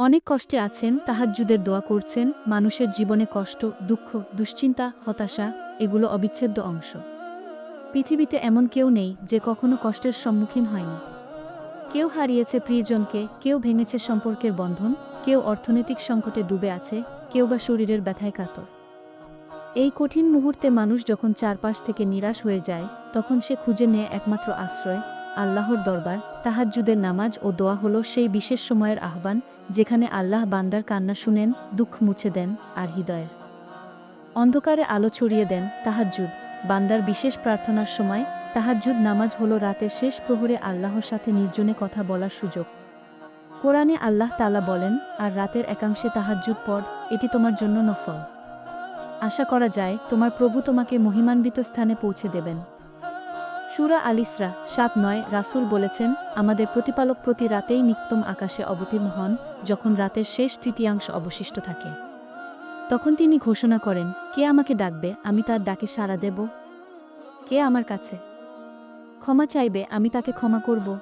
অনেক কষ্টে আছেন, তাহাজ্জুদের দোয়া করছেন, মানুষের জীবনে কষ্ট, দুঃখ, দুশ্চিন্তা, হতাশা, এগুলো অবিচ্ছেদ্য অংশ। পৃথিবীতে এমন কেউ নেই যে কখনো কষ্টের সম্মুখীন হয়নি। কেউ হারিয়েছে প্রিয়জনকে, কেউ ভেঙেছে সম্পর্কের বন্ধন, কেউ অর্থনৈতিক সংকটে ডুবে আছে, কেউ বা শরীরের ব্যথায় কাতর। এই কঠিন মুহূর্তে মানুষ যখন চারপাশ থেকে নিরাশ হয়ে যায়, তখন সে খুঁজে নেয় একমাত্র আশ্রয় আল্লাহর দরবার, তাহাজ্জুদের নামাজ ও দোয়া হল সেই বিশেষ সময়ের আহ্বান, যেখানে আল্লাহ বান্দার কান্না শুনেন, দুঃখ মুছে দেন আর হৃদয়ের অন্ধকারে আলো ছড়িয়ে দেন তাহাজ্জুদ। বান্দার বিশেষ প্রার্থনার সময় তাহাজ্জুদ নামাজ হল রাতের শেষ প্রহরে আল্লাহর সাথে নির্জনে কথা বলার সুযোগ। কোরআনে আল্লাহ তালা বলেন, আর রাতের একাংশে তাহাজ্জুদ পর এটি তোমার জন্য নফল। আশা করা যায়, তোমার প্রভু তোমাকে মহিমান্বিত স্থানে পৌঁছে দেবেন। সুরা আলিসরা সাত নয়, রাসুল বলেছেন, আমাদের প্রতিপালক প্রতি রাতেই নিত্যম আকাশে অবতীর্ণ হন, যখন রাতের শেষ তৃতীয়াংশ অবশিষ্ট থাকে। তখন তিনি ঘোষণা করেন, কে আমাকে ডাকবে? আমি তার ডাকে সাড়া দেব। কে আমার কাছে? ক্ষমা চাইবে, আমি তাকে ক্ষমা করব।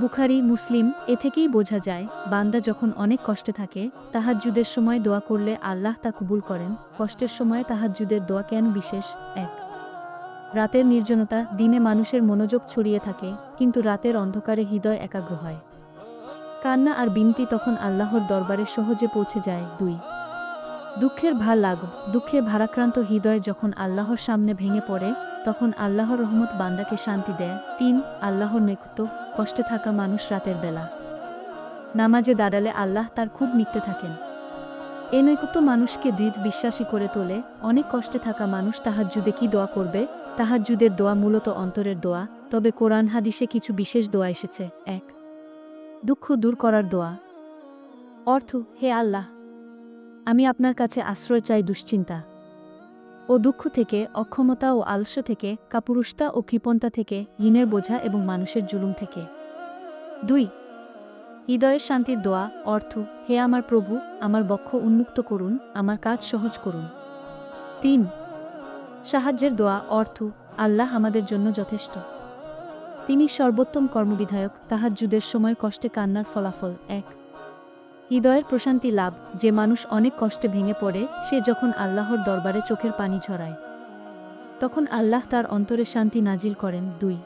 বুখারি, মুসলিম, এ থেকেই বোঝা যায়, বান্দা যখন অনেক কষ্টে থাকে, তাহাজ্জুদের সময় দোয়া করলে আল্লাহ তা কবুল করেন। কষ্টের সময় তাহাজ্জুদের দোয়া কেন বিশেষ? এক রাতের নির্জনতা দিনে মানুষের মনোযোগ ছড়িয়ে থাকে, কিন্তু রাতের অন্ধকারে হৃদয় একাগ্র হয়। কান্না আর বিনতি তখন আল্লাহর দরবারে সহজে পৌঁছে যায়, দুই। দুঃখের ভালো লাগ দুঃখে ভারাক্রান্ত হৃদয় যখন আল্লাহর সামনে ভেঙে পড়ে, তখন আল্লাহর রহমত বান্দাকে শান্তি দেয়। তিন, আল্লাহর নৈকট্য কষ্টে থাকা মানুষ রাতের বেলা। নামাজে দাঁড়ালে আল্লাহ তার খুব নিকটে থাকেন। এ নৈকট্য মানুষকে দৃঢ় বিশ্বাসী করে তোলে, অনেক কষ্টে থাকা মানুষ তাহাজ্জুদে কি দোয়া করবে? তাহাজ্জুদের দোয়া মূলত অন্তরের দোয়া, তবে কোরআন হাদিসে কিছু বিশেষ দোয়া এসেছে। এক, দুঃখ দূর করার দোয়া। অর্থ, হে আল্লাহ, আমি আপনার কাছে আশ্রয় চাই দুশ্চিন্তা। ও দুঃখ থেকে, অক্ষমতা ও আলস্য থেকে, কাপুরুষতা ও কৃপণতা থেকে ঋণের বোঝা এবং মানুষের জুলুম থেকে। দুই হৃদয়ের শান্তির দোয়া, অর্থ, হে আমার প্রভু, আমার বক্ষ উন্মুক্ত করুন, আমার কাজ সহজ করুন। তিন সাহায্যের দোয়া, অর্থ আল্লাহ আমাদের জন্য যথেষ্ট। তিনি সর্বোত্তম কর্মবিধায়ক, তাহাজ্জুদের সময় কষ্টে কান্নার ফলাফল এক। হৃদয়ের প্রশান্তি লাভ, যে মানুষ অনেক কষ্টে ভেঙে পড়ে, সে যখন আল্লাহর দরবারে চোখের পানি ঝরায়, তখন আল্লাহ তার অন্তরে শান্তি নাজিল করেন। দুই,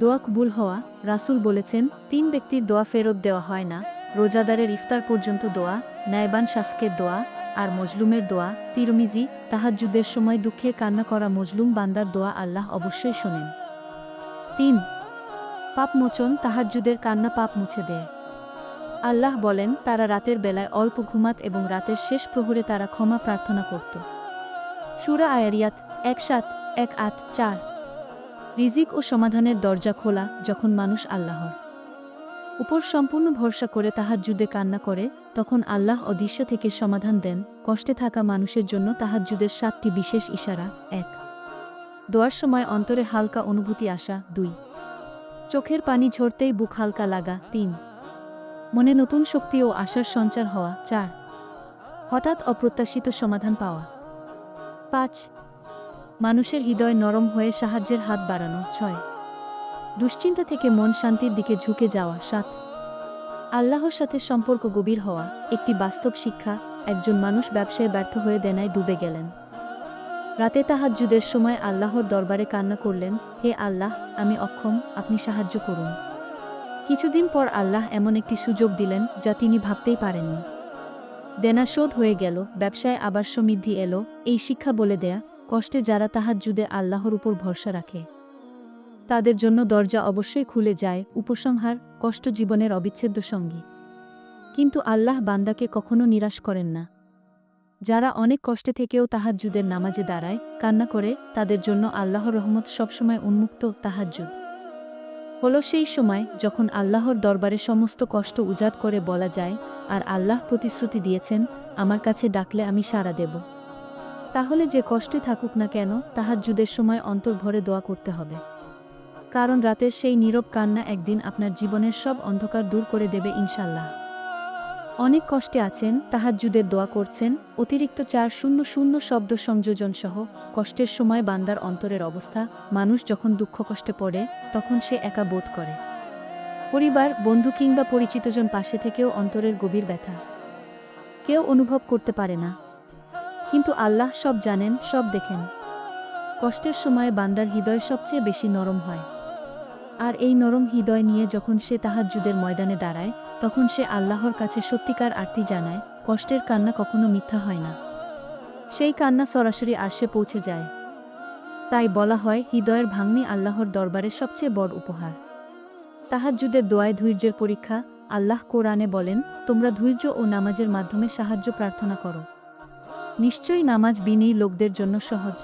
দোয়া কবুল হওয়া, রাসূল বলেছেন, তিন ব্যক্তির দোয়া ফেরত দেওয়া হয় না, রোজাদারের ইফতার পর্যন্ত দোয়া, ন্যায়বান শাসকের দোয়া আর মজলুমের দোয়া, তিরমিজি, তাহাজ্জুদের সময় দুঃখে কান্না করা মজলুম বান্দার দোয়া আল্লাহ অবশ্যই শোনেন। তিন, পাপ মোচন তাহাজ্জুদের কান্না পাপ মুছে দেয়। আল্লাহ বলেন, তারা রাতের বেলায় অল্প ঘুমাত এবং রাতের শেষ প্রহরে তারা ক্ষমা প্রার্থনা করত। সুরা আয়ারিয়াত এক সাত এক আট চার। রিজিক ও সমাধানের দরজা খোলা যখন মানুষ আল্লাহর। উপর সম্পূর্ণ ভরসা করে তাহাজ্জুদে কান্না করে, তখন আল্লাহ অদৃশ্য থেকে সমাধান দেন। কষ্টে থাকা মানুষের জন্য তাহাজ্জুদের সাতটি বিশেষ ইশারা। এক, দোয়ার সময় অন্তরে হালকা অনুভূতি আসা। দুই, চোখের পানি ঝরতেই বুক হালকা লাগা। তিন, মনে নতুন শক্তি ও আশার সঞ্চার হওয়া। চার, হঠাৎ অপ্রত্যাশিত সমাধান পাওয়া। পাঁচ, মানুষের হৃদয় নরম হয়ে সাহায্যের হাত বাড়ানো। ছয় দুশ্চিন্তা থেকে মন শান্তির দিকে ঝুঁকে যাওয়া সাত। আল্লাহর সাথে সম্পর্ক গভীর হওয়া একটি বাস্তব শিক্ষা একজন মানুষ ব্যবসায় ব্যর্থ হয়ে দেনায় ডুবে গেলেন। রাতে তাহাজ্জুদের সময় আল্লাহর দরবারে কান্না করলেন, হে আল্লাহ, আমি অক্ষম, আপনি সাহায্য করুন। কিছুদিন পর আল্লাহ এমন একটি সুযোগ দিলেন যা তিনি ভাবতেই পারেননি। দেনা শোধ হয়ে গেল, ব্যবসায় আবার সমৃদ্ধি এলো, এই শিক্ষা বলে দেয়া, কষ্টে যারা তাহাজ্জুদে আল্লাহর উপর ভরসা রাখে তাদের জন্য দরজা অবশ্যই খুলে যায়, উপসংহার, কষ্ট জীবনের অবিচ্ছেদ্য সঙ্গী। কিন্তু আল্লাহ বান্দাকে কখনো নিরাশ করেন না। যারা অনেক কষ্টে থেকেও তাহাজ্জুদের নামাজে দাঁড়ায়, কান্না করে, তাদের জন্য আল্লাহর রহমত সবসময় উন্মুক্ত তাহাজ্জুদ। হলো সেই সময় যখন আল্লাহর দরবারে সমস্ত কষ্ট উজাড় করে বলা যায়, আর আল্লাহ প্রতিশ্রুতি দিয়েছেন, আমার কাছে ডাকলে আমি সাড়া দেব। তাহলে যে কষ্টে থাকুক না কেন, তাহাজ্জুদের সময় অন্তর ভরে দোয়া করতে হবে। কারণ রাতের সেই নীরব কান্না একদিন আপনার জীবনের সব অন্ধকার দূর করে দেবে ইনশাল্লাহ। অনেক কষ্টে আছেন, তাহাজ্জুদের দোয়া করছেন, অতিরিক্ত চার শূন্য শূন্য শব্দ সংযোজন সহ কষ্টের সময় বান্দার অন্তরের অবস্থা, মানুষ যখন দুঃখ কষ্টে পড়ে, তখন সে একা বোধ করে। পরিবার, বন্ধু কিংবা পরিচিতজন পাশে থেকেও অন্তরের গভীর ব্যথা। কেউ অনুভব করতে পারে না। কিন্তু আল্লাহ সব জানেন, সব দেখেন। কষ্টের সময় বান্দার হৃদয় সবচেয়ে বেশি নরম হয়। আর এই নরম হৃদয় নিয়ে যখন সে তাহাজ্জুদের ময়দানে দাঁড়ায়, তখন সে আল্লাহর কাছে সত্যিকার আরতি জানায়, কষ্টের কান্না কখনো মিথ্যা হয় না। সেই কান্না সরাসরি আরশে পৌঁছে যায়। তাই বলা হয়, হৃদয়ের ভাঙনি আল্লাহর দরবারে সবচেয়ে বড় উপহার। তাহাজ্জুদের দোয়ায় ধৈর্যের পরীক্ষা, আল্লাহ কোরআনে বলেন, তোমরা ধৈর্য ও নামাজের মাধ্যমে সাহায্য প্রার্থনা করো। নিশ্চয়ই নামাজ বিনেই লোকদের জন্য সহজ।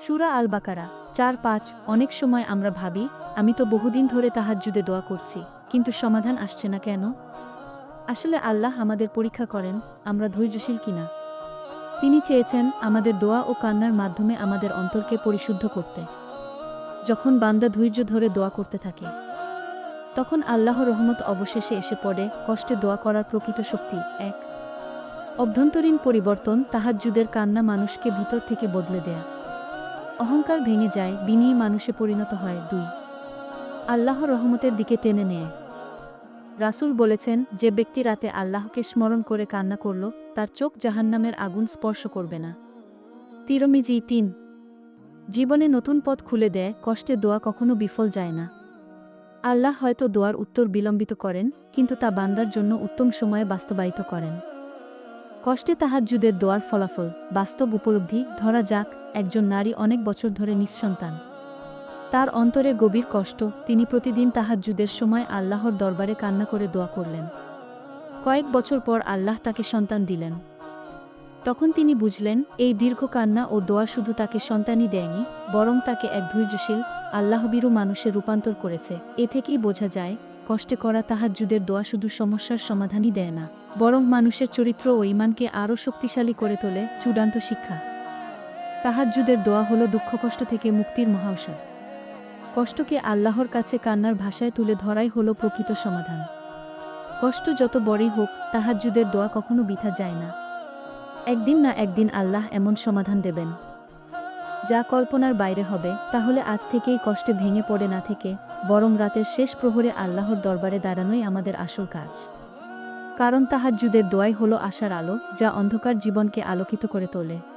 সুরা আল বাকারা চার পাঁচ অনেক সময় আমরা ভাবি, আমি তো বহুদিন ধরে তাহাজ্জুদে দোয়া করছি, কিন্তু সমাধান আসছে না কেন? আসলে আল্লাহ আমাদের পরীক্ষা করেন, আমরা ধৈর্যশীল কিনা? তিনি চেয়েছেন আমাদের দোয়া ও কান্নার মাধ্যমে আমাদের অন্তরকে পরিশুদ্ধ করতে। যখন বান্দা ধৈর্য ধরে দোয়া করতে থাকে, তখন আল্লাহ রহমত অবশেষে এসে পড়ে, কষ্টে দোয়া করার প্রকৃত শক্তি, এক। অভ্যন্তরীণ পরিবর্তন তাহাজ্জুদের কান্না মানুষকে ভিতর থেকে বদলে দেয়া। অহংকার ভেঙে যায়, বিনয়ী মানুষে পরিণত হয় দুই। আল্লাহ রহমতের দিকে টেনে নেয়। রাসূল বলেছেন, যে ব্যক্তি রাতে আল্লাহকে স্মরণ করে কান্না করল, তার চোখ জাহান্নামের আগুন স্পর্শ করবে না। তিরমিজি তিন, জীবনে নতুন পথ খুলে দেয়, কষ্টে দোয়া কখনো বিফল যায় না। আল্লাহ হয়তো দোয়ার উত্তর বিলম্বিত করেন, কিন্তু তা বান্দার জন্য উত্তম সময়ে বাস্তবায়িত করেন। কষ্টে তাহাজ্জুদের দোয়ার ফলাফল, বাস্তব উপলব্ধি ধরা যাক একজন নারী অনেক বছর ধরে নিঃসন্তান। তার অন্তরে গভীর কষ্ট, তিনি প্রতিদিন তাহাজ্জুদের সময় আল্লাহর দরবারে কান্না করে দোয়া করলেন। কয়েক বছর পর আল্লাহ তাকে সন্তান দিলেন। তখন তিনি বুঝলেন, এই দীর্ঘ কান্না ও দোয়া শুধু তাকে সন্তানই দেয়নি, বরং তাকে এক ধৈর্যশীল, আল্লাহবিরু মানুষে রূপান্তর করেছে। এ থেকেই বোঝা যায়, কষ্টে করা তাহাজ্জুদের দোয়া শুধু সমস্যার সমাধানই দেয় না, বরং মানুষের চরিত্র ও ইমানকে আরও শক্তিশালী করে তোলে চূড়ান্ত শিক্ষা। তাহাজ্জুদের দোয়া হল দুঃখ কষ্ট থেকে মুক্তির মহাঔষধ। কষ্টকে আল্লাহর কাছে কান্নার ভাষায় তুলে ধরাই হল প্রকৃত সমাধান। কষ্ট যত বড়ই হোক, তাহাজ্জুদের দোয়া কখনো বিথা যায় না। একদিন না একদিন আল্লাহ এমন সমাধান দেবেন। যা কল্পনার বাইরে হবে, তাহলে আজ থেকেই কষ্টে ভেঙে পড়ে না থেকে, বরং রাতের শেষ প্রহরে আল্লাহর দরবারে দাঁড়ানোই আমাদের আসল কাজ। কারণ তাহাজ্জুদের দোয়াই হলো আশার আলো, যা অন্ধকার জীবনকে আলোকিত করে তোলে।